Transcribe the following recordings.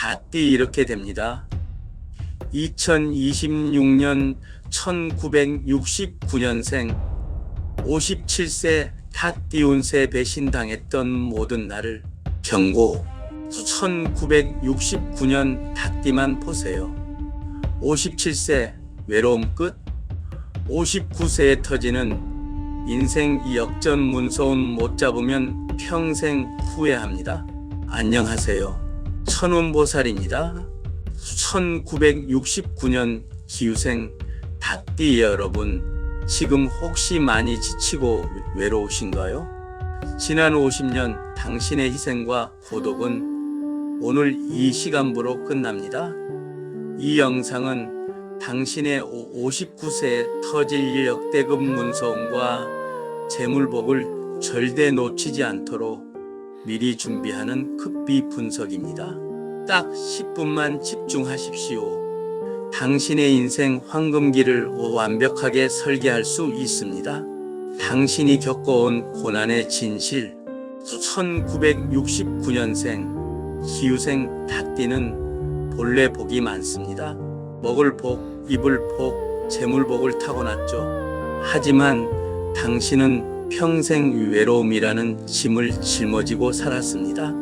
닷띠 이렇게 됩니다. 2026년 1969년생 57세 닷띠 운세 배신당했던 모든 나를 경고 1969년 닷띠만 보세요. 57세 외로움 끝 59세에 터지는 인생 역전 문서운 못 잡으면 평생 후회합니다. 안녕하세요. 천운보살입니다. 1969년 기후생 닭띠 여러분, 지금 혹시 많이 지치고 외로우신가요? 지난 50년 당신의 희생과 고독은 오늘 이 시간부로 끝납니다. 이 영상은 당신의 59세에 터질 역대급 문서움과 재물복을 절대 놓치지 않도록 미리 준비하는 급비 분석입니다. 딱 10분만 집중하십시오. 당신의 인생 황금기를 완벽하게 설계할 수 있습니다. 당신이 겪어온 고난의 진실. 1969년생 기후생 닭띠는 본래 복이 많습니다. 먹을 복, 입을 복, 재물복을 타고났죠. 하지만 당신은 평생 외로움이라는 짐을 짊어지고 살았습니다.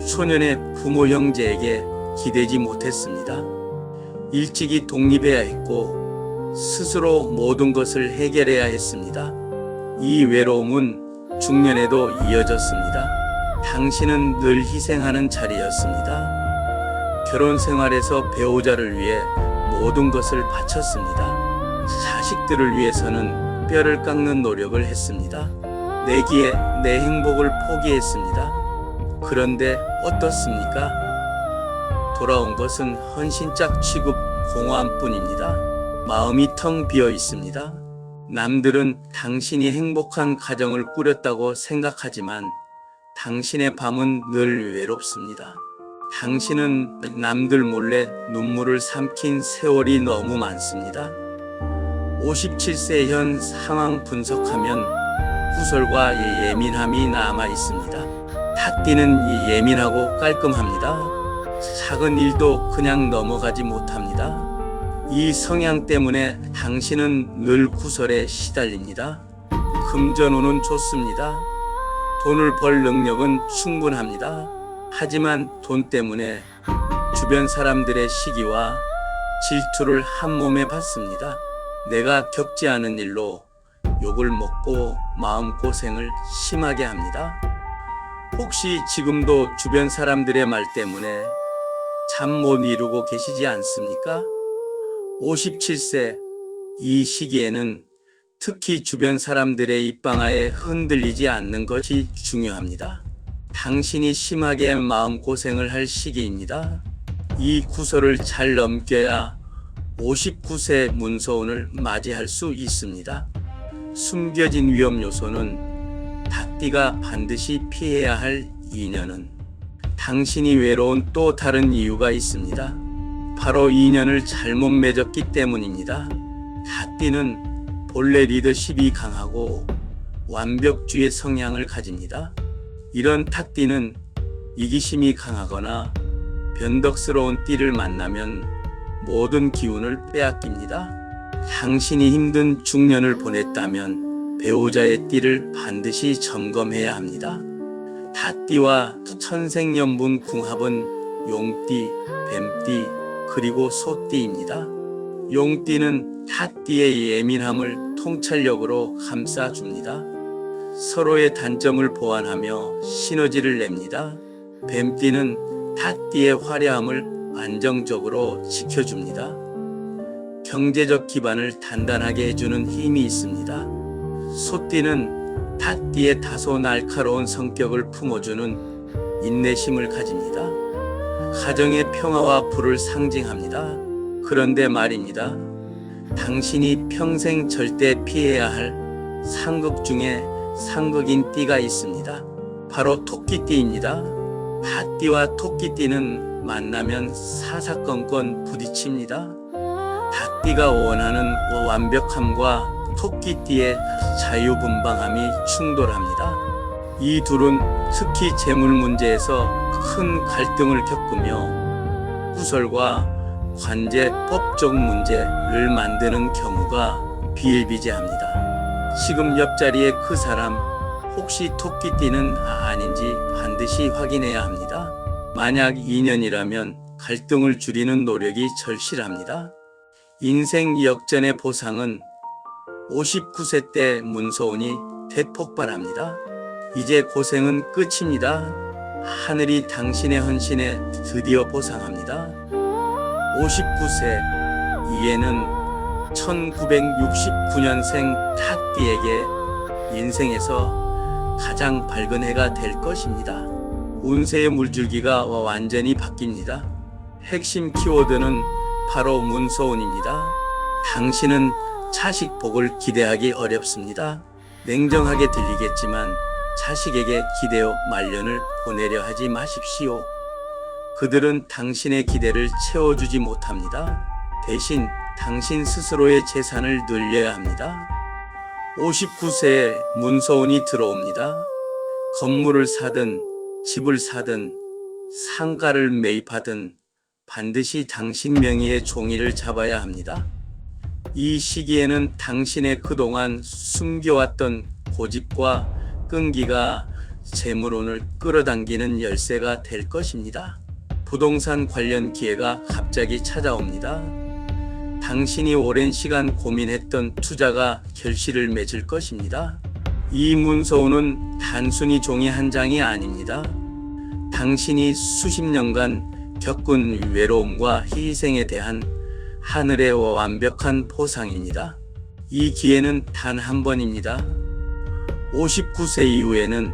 소년의 부모 형제에게 기대지 못했습니다. 일찍이 독립해야 했고 스스로 모든 것을 해결해야 했습니다. 이 외로움은 중년에도 이어졌습니다. 당신은 늘 희생하는 자리였습니다. 결혼 생활에서 배우자를 위해 모든 것을 바쳤습니다. 자식들을 위해서는 뼈를 깎는 노력을 했습니다. 내기에 내 행복을 포기했습니다. 그런데 어떻습니까? 돌아온 것은 헌신짝 취급 공허함뿐입니다. 마음이 텅 비어 있습니다. 남들은 당신이 행복한 가정을 꾸렸다고 생각하지만 당신의 밤은 늘 외롭습니다. 당신은 남들 몰래 눈물을 삼킨 세월이 너무 많습니다. 57세 현 상황 분석하면 구설과 예민함이 남아 있습니다. 탓띠는 예민하고 깔끔합니다. 작은 일도 그냥 넘어가지 못합니다. 이 성향 때문에 당신은 늘 구설에 시달립니다. 금전운은 좋습니다. 돈을 벌 능력은 충분합니다. 하지만 돈 때문에 주변 사람들의 시기와 질투를 한 몸에 받습니다. 내가 겪지 않은 일로 욕을 먹고 마음고생을 심하게 합니다. 혹시 지금도 주변 사람들의 말 때문에 잠 못 이루고 계시지 않습니까? 57세 이 시기에는 특히 주변 사람들의 입방아에 흔들리지 않는 것이 중요합니다. 당신이 심하게 마음고생을 할 시기입니다. 이 구설을 잘 넘겨야 59세 문서운을 맞이할 수 있습니다. 숨겨진 위험 요소는 닭띠가 반드시 피해야 할 인연은 당신이 외로운 또 다른 이유가 있습니다. 바로 인연을 잘못 맺었기 때문입니다. 닭띠는 본래 리더십이 강하고 완벽주의 성향을 가집니다. 이런 탁띠는 이기심이 강하거나 변덕스러운 띠를 만나면 모든 기운을 빼앗깁니다. 당신이 힘든 중년을 보냈다면 배우자의 띠를 반드시 점검해야 합니다. 닷띠와 천생연분 궁합은 용띠, 뱀띠, 그리고 소띠입니다. 용띠는 닷띠의 예민함을 통찰력으로 감싸줍니다. 서로의 단점을 보완하며 시너지를 냅니다. 뱀띠는 닷띠의 화려함을 안정적으로 지켜줍니다. 경제적 기반을 단단하게 해주는 힘이 있습니다. 소띠는 닷띠의 다소 날카로운 성격을 품어주는 인내심을 가집니다. 가정의 평화와 불을 상징합니다. 그런데 말입니다. 당신이 평생 절대 피해야 할 상극 중에 상극인 띠가 있습니다. 바로 토끼띠입니다. 닷띠와 토끼띠는 만나면 사사건건 부딪힙니다. 닷띠가 원하는 완벽함과 토끼띠의 자유분방함이 충돌합니다. 이 둘은 특히 재물 문제에서 큰 갈등을 겪으며 구설과 관제 법적 문제를 만드는 경우가 비일비재합니다. 지금 옆자리에 그 사람 혹시 토끼띠는 아닌지 반드시 확인해야 합니다. 만약 2년이라면 갈등을 줄이는 노력이 절실합니다. 인생 역전의 보상은 59세 때 문서운이 대폭발합니다. 이제 고생은 끝입니다. 하늘이 당신의 헌신에 드디어 보상합니다. 59세 이에는 1969년생 타띠에게 인생에서 가장 밝은 해가 될 것입니다. 운세의 물줄기가 완전히 바뀝니다. 핵심 키워드는 바로 문서운입니다. 당신은 차식 복을 기대하기 어렵습니다. 냉정하게 들리겠지만 자식에게 기대어 말년을 보내려 하지 마십시오. 그들은 당신의 기대를 채워주지 못합니다. 대신 당신 스스로의 재산을 늘려야 합니다. 59세에 문서운이 들어옵니다. 건물을 사든 집을 사든 상가를 매입하든 반드시 당신 명의의 종이를 잡아야 합니다. 이 시기에는 당신의 그동안 숨겨왔던 고집과 끈기가 재물운을 끌어당기는 열쇠가 될 것입니다. 부동산 관련 기회가 갑자기 찾아옵니다. 당신이 오랜 시간 고민했던 투자가 결실을 맺을 것입니다. 이 문서운은 단순히 종이 한 장이 아닙니다. 당신이 수십 년간 겪은 외로움과 희생에 대한 하늘의 완벽한 보상입니다. 이 기회는 단 한 번입니다. 59세 이후에는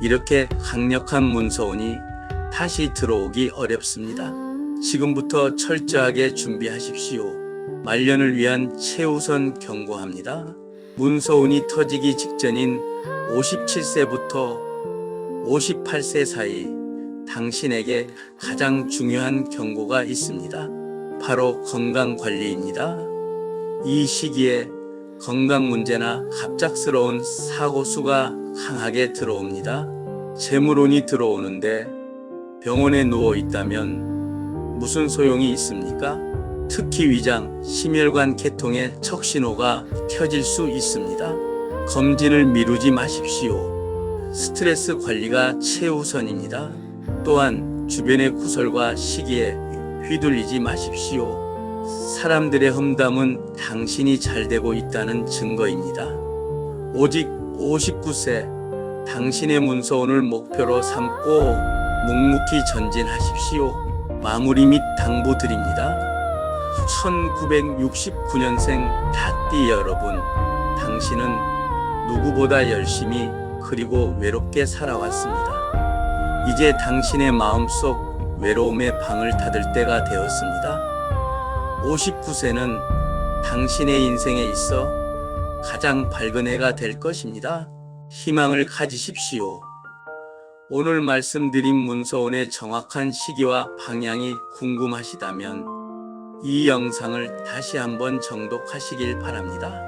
이렇게 강력한 문서운이 다시 들어오기 어렵습니다. 지금부터 철저하게 준비하십시오. 말년을 위한 최우선 경고합니다. 문서운이 터지기 직전인 57세부터 58세 사이 당신에게 가장 중요한 경고가 있습니다. 바로 건강 관리입니다. 이 시기에 건강 문제나 갑작스러운 사고 수가 강하게 들어옵니다. 재물운이 들어오는데 병원에 누워 있다면 무슨 소용이 있습니까? 특히 위장, 심혈관 계통의 척신호가 켜질 수 있습니다. 검진을 미루지 마십시오. 스트레스 관리가 최우선입니다. 또한 주변의 구설과 시기에 휘둘리지 마십시오. 사람들의 험담은 당신이 잘 되고 있다는 증거입니다. 오직 59세 당신의 문서원을 목표로 삼고 묵묵히 전진하십시오. 마무리 및 당부 드립니다. 1969년생 타띠 여러분, 당신은 누구보다 열심히 그리고 외롭게 살아왔습니다. 이제 당신의 마음속 외로움의 방을 닫을 때가 되었습니다. 59세는 당신의 인생에 있어 가장 밝은 해가 될 것입니다. 희망을 가지십시오. 오늘 말씀드린 문서원의 정확한 시기와 방향이 궁금하시다면 이 영상을 다시 한번 정독하시길 바랍니다.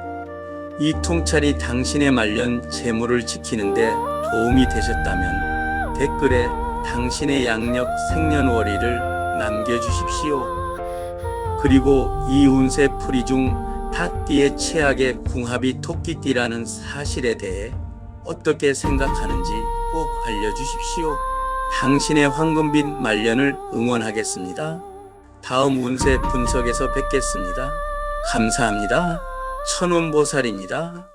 이 통찰이 당신의 말년 재물을 지키는데 도움이 되셨다면 댓글에 당신의 양력 생년월일을 남겨주십시오. 그리고 이 운세 풀이 중 타띠의 최악의 궁합이 토끼띠라는 사실에 대해 어떻게 생각하는지 꼭 알려주십시오. 당신의 황금빛 말년을 응원하겠습니다. 다음 운세 분석에서 뵙겠습니다. 감사합니다. 천운보살입니다.